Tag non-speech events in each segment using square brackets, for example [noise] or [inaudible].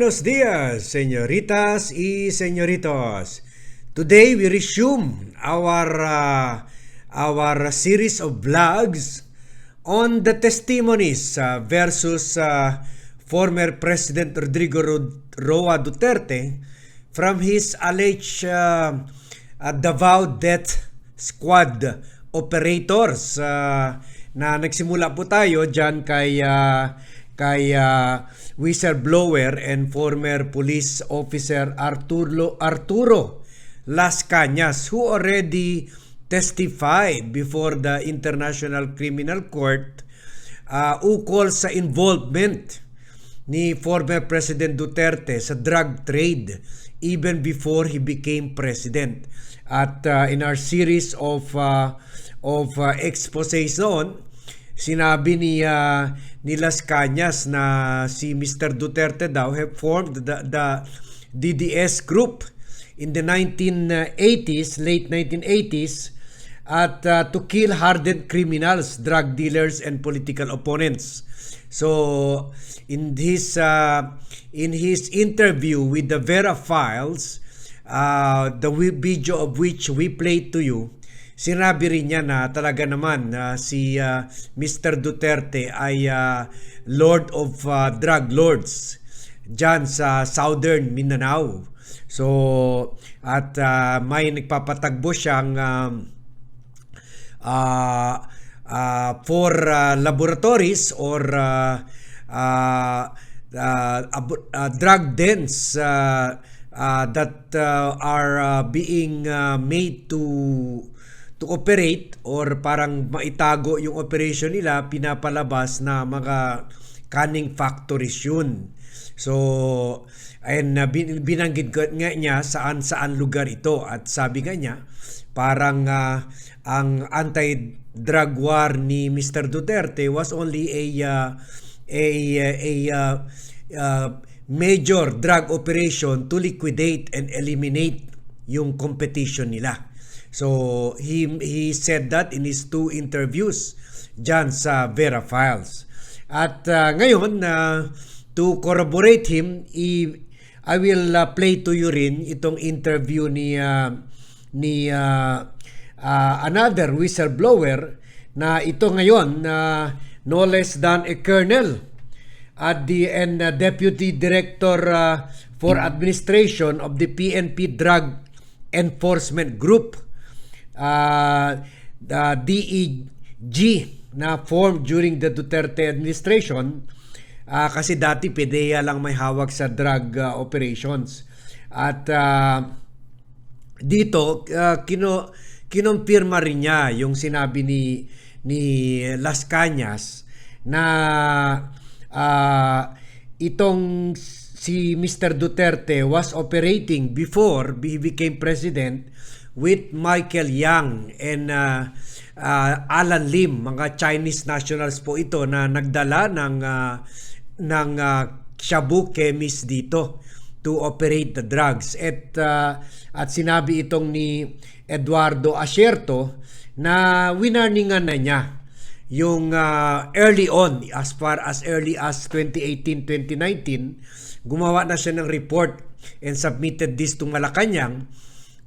Buenos dias, señoritas y señoritos. Today we resume our uh, our series of vlogs on the testimonies uh, versus uh, former President Rodrigo Ro- Roa Duterte from his alleged uh, uh, Davao Death Squad operators uh, na nagsimula po tayo diyan kay uh, kay uh, whistleblower and former police officer Arturo Arturo Las Cañas who already testified before the International Criminal Court uh, ukol sa involvement ni former President Duterte sa drug trade even before he became president. At uh, in our series of uh, of uh, exposés sinabi ni uh, ni Las Cañas na si Mr. Duterte daw have formed the, the DDS group in the 1980s, late 1980s at uh, to kill hardened criminals, drug dealers and political opponents. So in his uh, in his interview with the Vera Files, uh, the video of which we played to you, sinabi rin niya na talaga naman na si uh, Mr. Duterte ay uh, Lord of uh, Drug Lords dyan sa Southern Mindanao. So, at uh, may nagpapatagbo siyang um, uh, uh, for uh, laboratories or uh, uh, uh, uh, drug dens uh, uh, that uh, are uh, being uh, made to to operate or parang maitago yung operation nila pinapalabas na mga canning factories yun. So, bin- binanggit nga niya saan saan lugar ito at sabi nga niya parang uh, ang anti-drug war ni Mr. Duterte was only a uh, a a, uh, uh, major drug operation to liquidate and eliminate yung competition nila. So he he said that in his two interviews diyan sa Vera Files. At uh, ngayon uh, to corroborate him, i, I will uh, play to you rin itong interview ni uh, ni uh, uh, another whistleblower na ito ngayon na uh, no less than a colonel at the and uh, deputy director uh, for administration of the PNP Drug Enforcement Group uh, the DEG na formed during the Duterte administration uh, kasi dati PDEA lang may hawak sa drug uh, operations at uh, dito uh, kino kinompirma rin niya yung sinabi ni ni Las Cañas na uh, itong si Mr. Duterte was operating before he became president with Michael Yang and uh, uh, Alan Lim, mga Chinese nationals po ito na nagdala ng uh, ng uh, shabu chemist dito to operate the drugs. At uh, at sinabi itong ni Eduardo Asierto na winarningan na niya yung uh, early on as far as early as 2018-2019 gumawa na siya ng report and submitted this to Malacanang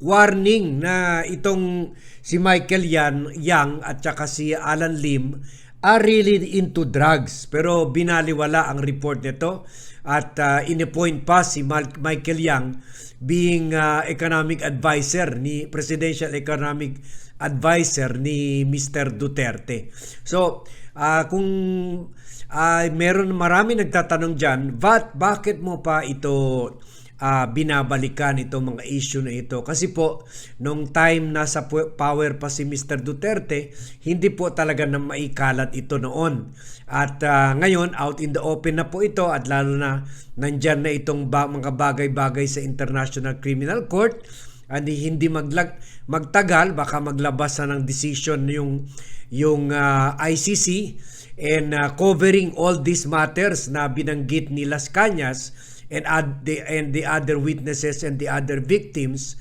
warning na itong si Michael Yan, Yang at saka si Alan Lim are really into drugs pero binaliwala ang report nito at uh, inipoint pa si Michael Yang being uh, economic advisor ni presidential economic advisor ni Mr. Duterte. So, uh, kung uh, meron marami nagtatanong diyan, but bakit mo pa ito uh, binabalikan itong mga issue na ito. Kasi po, nung time nasa power pa si Mr. Duterte, hindi po talaga na maikalat ito noon. At uh, ngayon, out in the open na po ito at lalo na nandyan na itong ba- mga bagay-bagay sa International Criminal Court and hindi maglag magtagal baka maglabas na ng decision yung yung uh, ICC and uh, covering all these matters na binanggit ni Las Cañas and add the and the other witnesses and the other victims.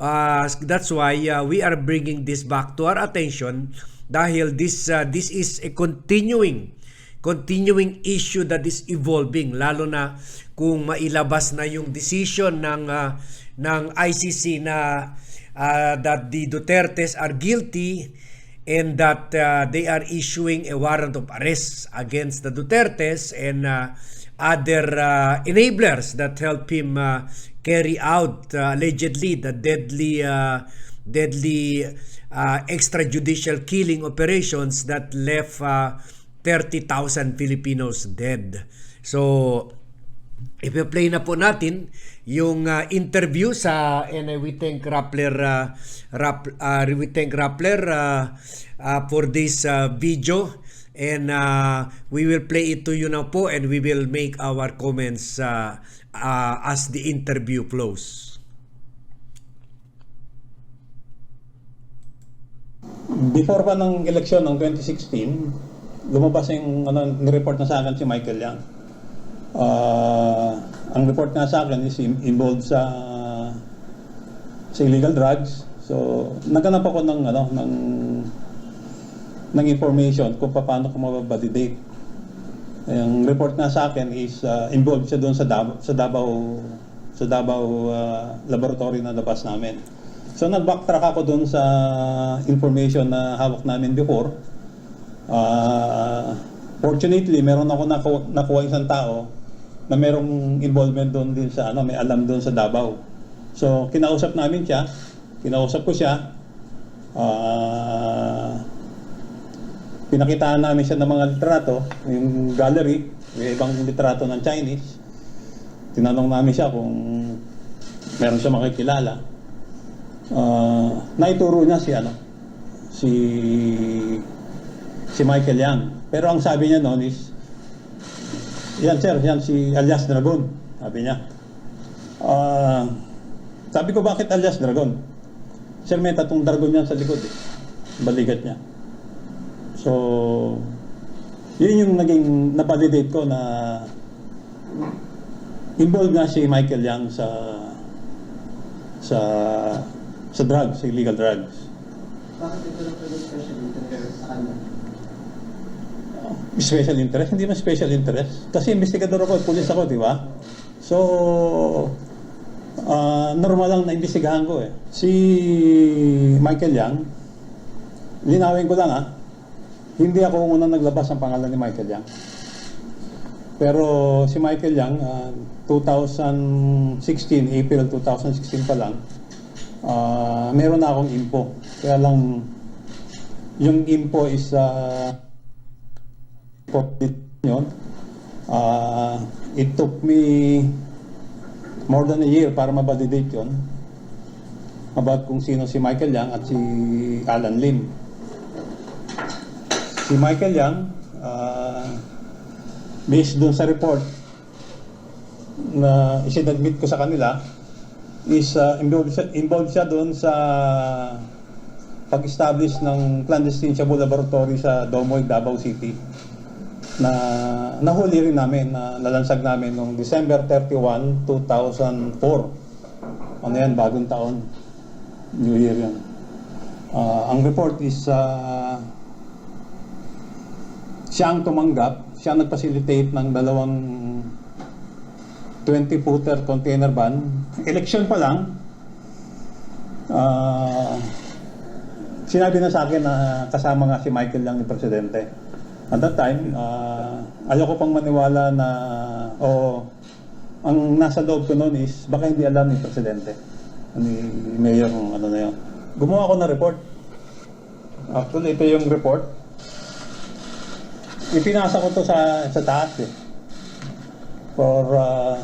Uh, that's why uh, we are bringing this back to our attention dahil this uh, this is a continuing continuing issue that is evolving lalo na kung mailabas na yung decision ng ah, ng ICC na ah, that the Dutertes are guilty and that uh, they are issuing a warrant of arrest against the Dutertes and uh, other uh, enablers that help him uh, carry out uh, allegedly the deadly uh, deadly uh, extrajudicial killing operations that left uh, 30,000 Filipinos dead. So ipi-play na po natin yung uh, interview sa and we thank Rappler uh, Rapp, uh, we thank Rappler uh, uh, for this uh, video and uh, we will play it to you now po and we will make our comments uh, uh, as the interview flows. Before pa ng eleksyon ng 2016, lumabas yung ano, ni-report na sa akin si Michael Yang. Ah, ang report nga sa akin is in- involved sa sa illegal drugs. So, naghanap ako ng ano ng ng information kung paano ko mababalidate. Yung report nga sa akin is ah, involved siya doon sa Davao, sa Davao sa Davao ah, laboratory na labas namin. So nag-backtrack ako doon sa information na hawak namin before. Ah, fortunately, meron ako naku nakuha isang tao na merong involvement doon din sa ano, may alam doon sa Davao. So kinausap namin siya, kinausap ko siya. Ah, pinakitaan namin siya ng mga litrato, yung gallery, may ibang litrato ng Chinese. Tinanong namin siya kung meron siya makikilala. Ah, naituro niya si ano, si si Michael Yang. Pero ang sabi niya noon is, yan sir, yan si alias Dragon, sabi niya. Ah, sabi ko bakit alias Dragon? Sir, may tatong dragon yan sa likod eh. Balikat niya. So, yun yung naging nabalidate ko na involved nga si Michael Yang sa sa sa drugs, sa illegal drugs. Bakit ito na pwede special interest sa kanya? Special interest? Hindi man special interest. Kasi investigador ako, pulis ako, di ba? So, ah, normal lang na imbestigahan ko eh. Si Michael Yang, linawin ko lang ah, hindi ako unang naglabas ng pangalan ni Michael Yang. Pero si Michael Yang, ah, 2016, April 2016 pa lang, ah, meron na akong info. Kaya lang, yung info is uh, yun. Ah, it took me more than a year para ma-validate yun about kung sino si Michael Yang at si Alan Lim. Si Michael Yang, ah, based dun sa report na isinadmit ko sa kanila, is ah, involved, siya, involved siya doon sa pag-establish ng clandestine shabu laboratory sa Domoy, Davao City na nahuli rin namin, na nalansag namin noong December 31, 2004. Ano yan, bagong taon. New Year yan. Ah, ang report is ah, siya ang tumanggap, siya ang nag-facilitate ng dalawang 20-footer container van. Election pa lang, ah, sinabi na sa akin na kasama nga si Michael lang ni Presidente. At that time, uh, ayoko pang maniwala na, o ang nasa loob ko noon is, baka hindi alam ni Presidente, ni Mayor, kung ano na yun. Gumawa ako ng report. Actually, ito yung report. Ipinasa ko to sa, sa taas eh. For uh,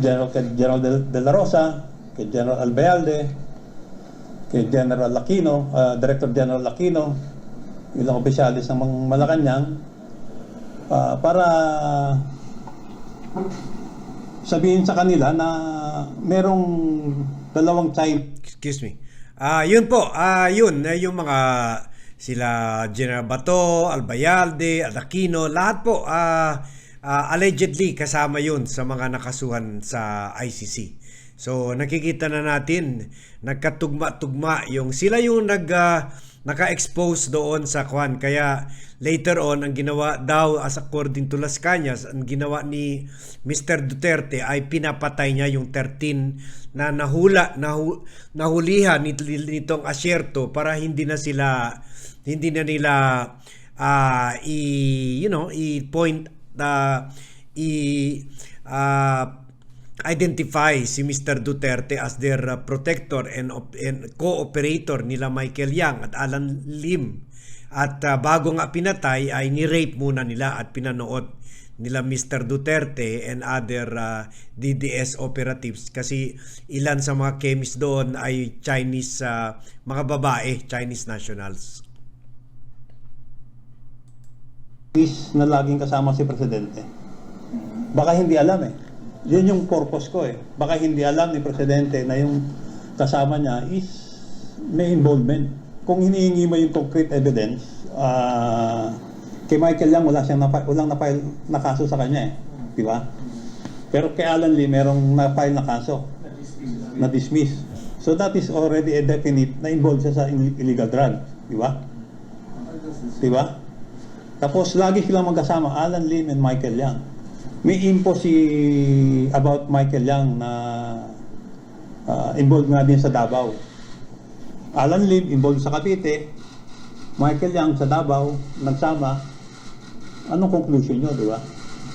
General, kay General De, De La Rosa, kay General Albayalde, kay General Aquino, uh, Director General Aquino, ilang opisyalis ng Malacanang, ah, para sabihin sa kanila na merong dalawang child Excuse me. Ah, yun po. Ah, yun eh, yung mga sila General Bato, Albayalde, Aquino, lahat po ah, ah, allegedly kasama yun sa mga nakasuhan sa ICC. So nakikita na natin nagkatugma-tugma yung sila yung nag ah, naka-expose doon sa kwan. Kaya later on, ang ginawa daw as according to Las Cañas, ang ginawa ni Mr. Duterte ay pinapatay niya yung 13 na nahula, nahu, nahulihan nit- nitong asyerto para hindi na sila, hindi na nila ah, i, you know, i-point, ah, i, ah, identify si Mr. Duterte as their uh, protector and, and cooperator nila Michael Yang at Alan Lim. At uh, bago nga pinatay ay ni-rape muna nila at pinanood nila Mr. Duterte and other uh, DDS operatives kasi ilan sa mga chemists doon ay Chinese uh, mga babae, Chinese nationals. Is na laging kasama si Presidente. Baka hindi alam eh. Yun yung purpose ko eh. Baka hindi alam ni Presidente na yung kasama niya is may involvement. Kung hinihingi mo yung concrete evidence, ah kay Michael Yang wala siyang napa, walang na-file na kaso sa kanya eh. Di ba? Pero kay Alan Lee, merong na-file na kaso na dismiss. So that is already a definite na involved siya sa ill- illegal drug. Di ba? Di ba? Tapos lagi silang magkasama, Alan Lim and Michael Yang. May info si about Michael Yang na ah, involved nga din sa Davao. Alan Lim involved sa Cavite, Michael Yang sa Davao, nagsama. Anong conclusion nyo, di ba?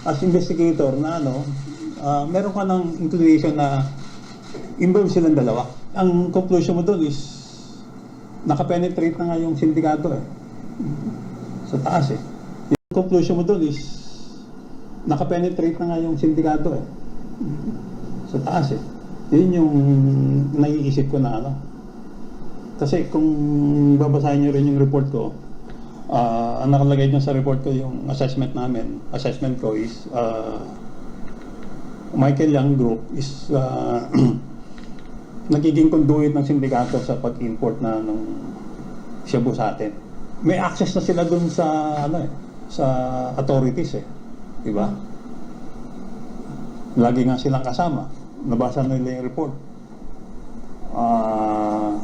As investigator na ano, ah, meron ka ng inclination na involved silang dalawa. Ang conclusion mo doon is nakapenetrate na nga yung sindikato eh sa taas eh. Conclusion mo doon is nakapenetrate na nga yung sindikato eh. Sa taas eh. Yun yung naiisip ko na ano. Kasi kung babasahin nyo rin yung report ko, ah, ang nakalagay dyan sa report ko yung assessment namin, assessment ko is ah, Michael Young Group is ah, [clears throat] nagiging conduit ng sindikato sa pag-import na ng shabu sa atin. May access na sila dun sa ano eh, sa authorities eh. 'Di ba? Lagi nga silang kasama. Nabasa nila yung report. Ah,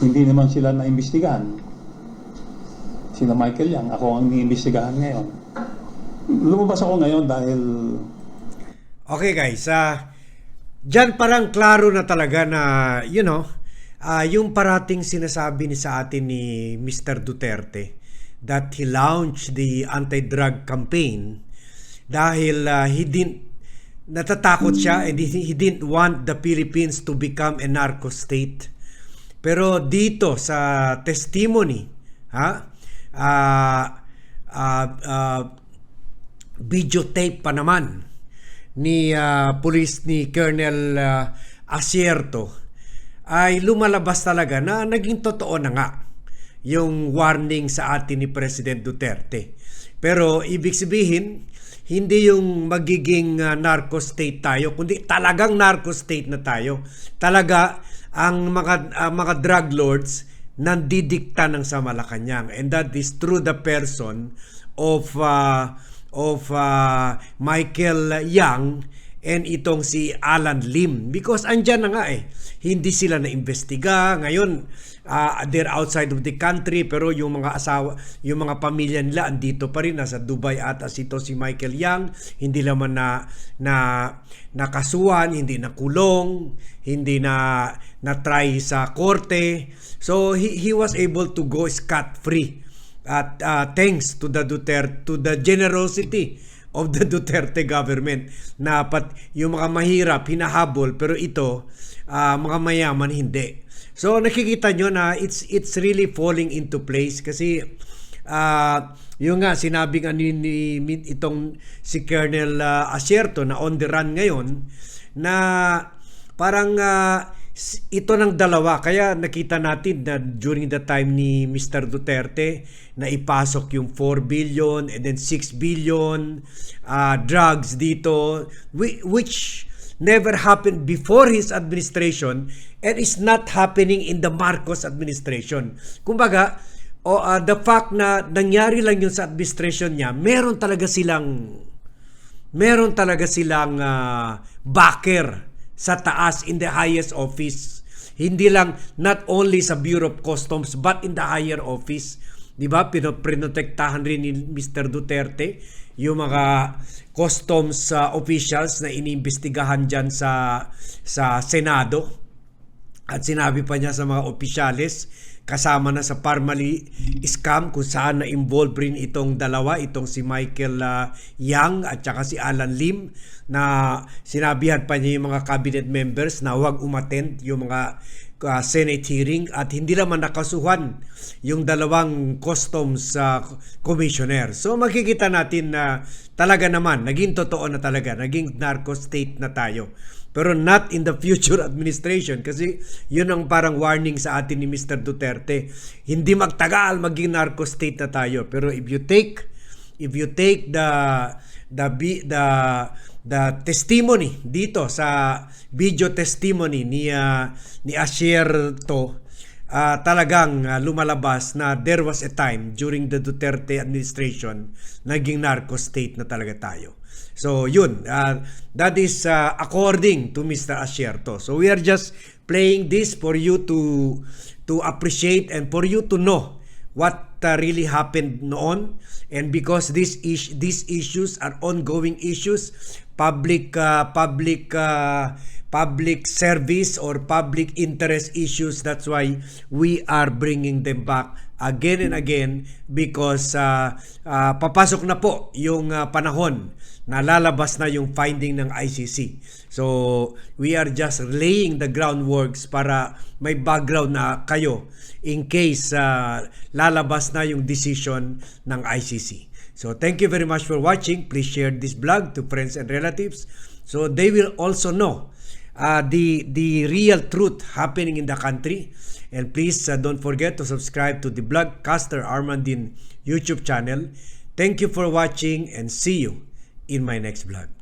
hindi naman sila na-imbestigahan. Sila Michael Yang, ako ang iniimbestigahan ngayon. Lumabas ako ngayon dahil Okay guys, ah diyan parang klaro na talaga na you know, ah yung parating sinasabi ni sa atin ni Mr. Duterte that he launched the anti-drug campaign dahil ah, he didn't natatakot siya and he, didn't want the Philippines to become a narco state. Pero dito sa testimony, ha? Ah ah ah, videotape pa naman ni ah, police ni Colonel ah, Asierto ay lumalabas talaga na naging totoo na nga yung warning sa atin ni President Duterte. Pero ibig sabihin, hindi yung magiging ah, narco state tayo, kundi talagang narco state na tayo. Talaga ang mga ah, mga drug lords nandidikta ng sa Malacanang and that is through the person of ah, of ah, Michael Yang and itong si Alan Lim. Because andyan na nga eh. Hindi sila na imbestiga ngayon ah, they're outside of the country. Pero yung mga asawa yung mga pamilya nila andito pa rin. Nasa Dubai at ito si Michael Yang. Hindi naman na na nakasuhan hindi nakulong hindi na na try sa korte. So he, he was able to go scot free at uh, thanks to the Duterte to the generosity of the Duterte government na pat yung mga mahirap hinahabol pero ito ah, mga mayaman hindi. So nakikita nyo na it's it's really falling into place kasi ah yung nga sinabi nga ni, ni- itong si Colonel ah, Asierto na on the run ngayon na parang s- ito ng dalawa kaya nakita natin na during the time ni Mr. Duterte na ipasok yung 4 billion and then 6 billion ah, drugs dito whi- which never happened before his administration and is not happening in the Marcos administration. Kumbaga, o ah, the fact na nangyari lang yun sa administration niya, meron talaga silang meron talaga silang ah, backer sa taas in the highest office. Hindi lang not only sa Bureau of Customs but in the higher office. 'Di ba? Pinoprotektahan rin ni Mr. Duterte yung mga customs uh, officials na iniimbestigahan diyan sa sa Senado. At sinabi pa niya sa mga opisyales kasama na sa Parmali scam kung saan na-involve rin itong dalawa, itong si Michael uh, Yang at saka si Alan Lim na sinabihan pa niya yung mga cabinet members na huwag umattend yung mga uh, Senate hearing at hindi naman nakasuhan yung dalawang customs uh, commissioner. So makikita natin na talaga naman, naging totoo na talaga, naging narco state na tayo. Pero not in the future [laughs] administration kasi yun ang parang warning sa atin ni Mr. Duterte. Hindi magtagal maging narco state na tayo. Pero if you take if you take the the the the testimony dito sa video testimony ni uh, ni Asher to ah, talagang ah, lumalabas na there was a time during the Duterte administration naging narco state na talaga tayo. So yun, ah, that is ah, according to Mr. Asierto. So we are just playing this for you to to appreciate and for you to know what uh, really happened noon and because these is these issues are ongoing issues public uh, public uh, public service or public interest issues that's why we are bringing them back again and again because uh, uh, papasok na po yung uh, panahon na lalabas na yung finding ng ICC. So, we are just laying the groundworks para may background na kayo in case uh, lalabas na yung decision ng ICC. So, thank you very much for watching. Please share this vlog to friends and relatives so they will also know uh, the the real truth happening in the country. And please uh, don't forget to subscribe to the Blogcaster Armandin YouTube channel. Thank you for watching and see you in my next vlog.